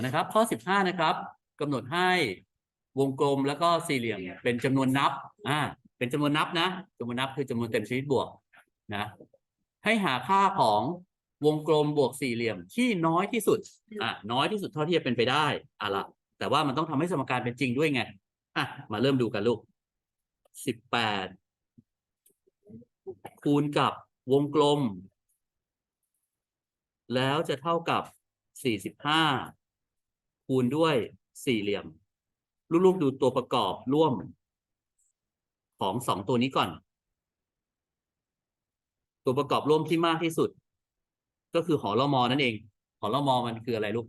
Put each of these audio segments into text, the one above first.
นะครับ ข้อสิบห้านะครับกำหนดให้วงกลมแล้วก็สี่เหลี่ยมเป็นจำนวนนับ อ่า เป็นจำนวนนับนะจำนวนนับคือจำนวนเต็มชนิดบวกนะ ให้หาค่าของวงกลมบวกสี่เหลี่ยมที่น้อยที่สุด อะน้อยที่สุดเท่าที่จะเป็นไปได้อะละแต่ว่ามันต้องทำให้สมการเป็นจริงด้วยไง อะ มาเริ่มดูกันลูกสิบแปดคูณกับวงกลม แล้วจะเท่ากับสี่สิบห้า คูณด้วยสี่เหลี่ยม ลูกๆดูตัวประกอบร่วม ของสองตัวนี้ก่อน ตัวประกอบร่วมที่มากที่สุด ก็คือหอละมอนั่นเอง หอละมอมันคืออะไรลูก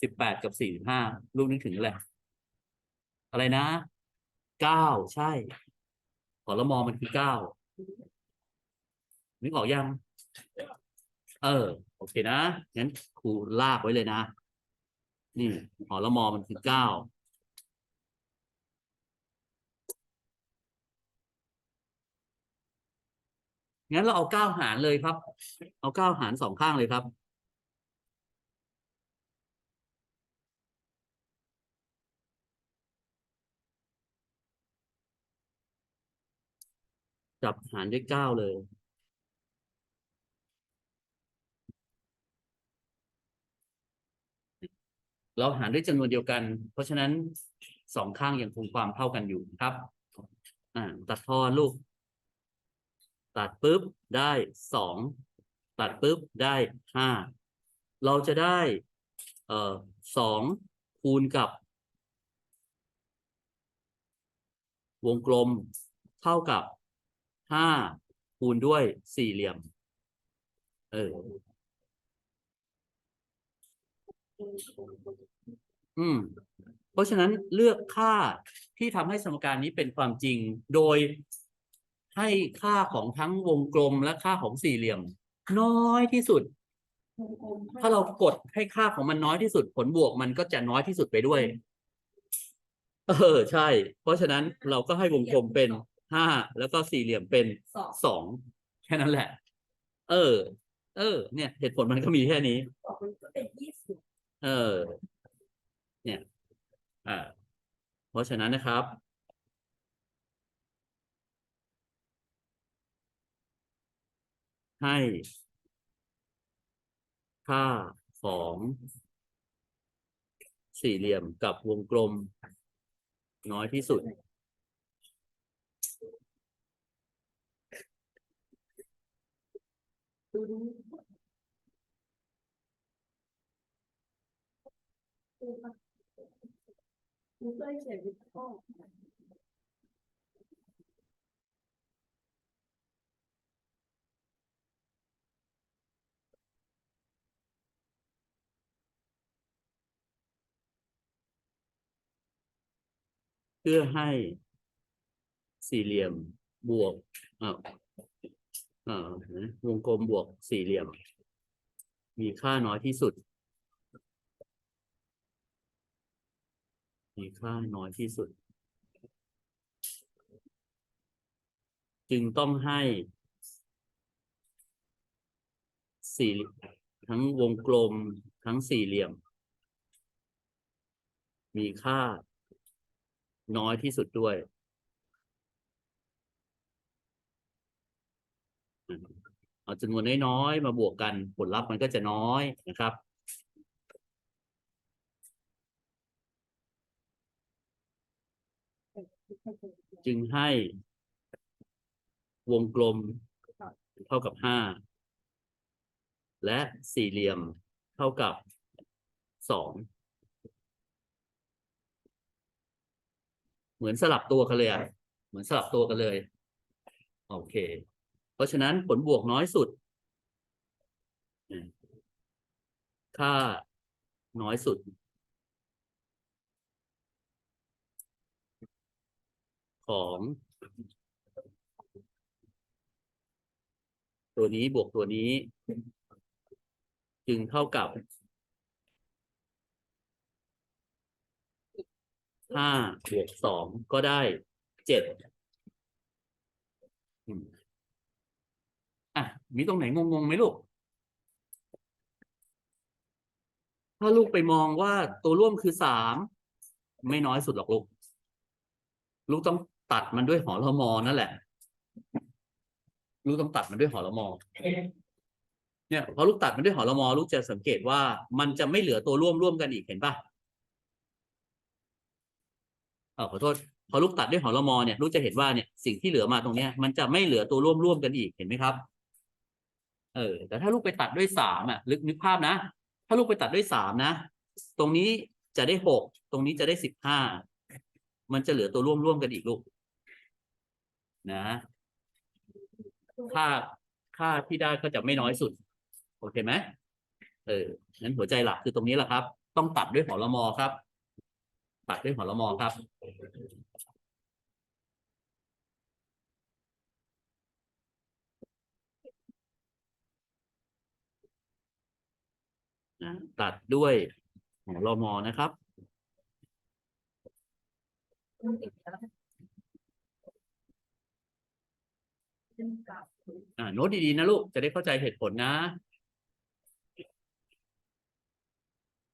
สิบแปดกับสี่สิบห้าลูกนึกถึงอะไรอะไรนะเก้าใช่หอละมอมันคือเก้านึกออกยัง เออ โอเคนะ งั้นครูลากไว้เลยนะ นี่หอละมอมันคือเก้างั้นเราเอาเก้าหารเลยครับ เอาเก้าหารสองข้างเลยครับ จับหารด้วยเก้าเลย เราหารด้วยจำนวนเดียวกัน เพราะฉะนั้นสองข้างยังคงความเท่ากันอยู่ครับอ่าตัดทอนลูก ตัดปุ๊บได้สองตัดปุ๊บได้ห้าเราจะได้เอ่อสองคูณกับ วงกลมเท่ากับห้าคูณด้วยสี่เหลี่ยม เออ อืม เพราะฉะนั้นเลือกค่าที่ทำให้สมการนี้เป็นความจริง โดยให้ค่าของทั้งวงกลมและค่าของสี่เหลี่ยม น้อยที่สุด ถ้าเรากดให้ค่าของมันน้อยที่สุด ผลบวกมันก็จะน้อยที่สุดไปด้วย เออ ใช่ เพราะฉะนั้นเราก็ให้วงกลมเป็นห้าแล้วก็สี่เหลี่ยมเป็นสองแค่นั้นแหละ เออ เออ เนี่ย เหตุผลมันก็มีแค่นี้ มันก็เป็นยี่สิ เออ เนี่ยอ่าเพราะฉะนั้นนะครับ ให้ค่าของสี่เหลี่ยมกับวงกลม น้อยที่สุด ดู ดูดูเคยเขียนวิเคราเพื่อให้สี่เหลี่ยมบวกอ่าอ่าวงกลมบวกสี่เหลี่ยม มีค่าน้อยที่สุด มีค่าน้อยที่สุด จึงต้องให้สี่ทั้งวงกลมทั้งสี่เหลี่ยม มีค่าน้อยที่สุดด้วย เอาจำนวนน้อยๆมาบวกกันผลลัพธ์มันก็จะน้อยนะครับ จึงให้วงกลมเท่ากับห้าและสี่เหลี่ยมเท่ากับสองเหมือนสลับตัวกันเลยอะเหมือนสลับตัวกันเลย โอเค เพราะฉะนั้นผลบวกน้อยสุด ค่าน้อยสุด ของ ตัวนี้บวกตัวนี้ จึงเท่ากับห้าบวกสองก็ได้เจ็ดอะ มีตรงไหนงงๆไหมลูก ถ้าลูกไปมองว่าตัวร่วมคือสามไม่น้อยสุดหรอกลูก ลูกต้อง ตัดมันด้วยหอละมอนั่นแหละ ลูกต้องตัดมันด้วยหอละมอเนี่ยพอลูกตัดมันด้วยหอละมอ ลูกจะสังเกตว่ามันจะไม่เหลือตัวร่วมร่วมกันอีกเห็นปะเออขอโทษ พอลูกตัดด้วยหอละมอเนี่ยลูกจะเห็นว่าเนี่ยสิ่งที่เหลือมาตรงเนี้ย มันจะไม่เหลือตัวร่วมร่วมกันอีกเห็นไหมครับ เออ แต่ถ้าลูกไปตัดด้วยสามอะลึกนึกภาพนะถ้าลูกไปตัดด้วยสามนะตรงนี้จะได้หกตรงนี้จะได้สิบห้ามันจะเหลือตัวร่วมร่วมกันอีกลูก นะค่าค่าที่ได้ก็จะไม่น้อยสุด โอเคไหมเอองั้นหัวใจหลักคือตรงนี้แหละครับ ต้องตัดด้วยหอละมอครับ ตัดด้วยหอละมอครับนะตัดด้วยหอละมอนะครับ อ่าโน้ตดีๆนะลูกจะได้เข้าใจเหตุผลนะ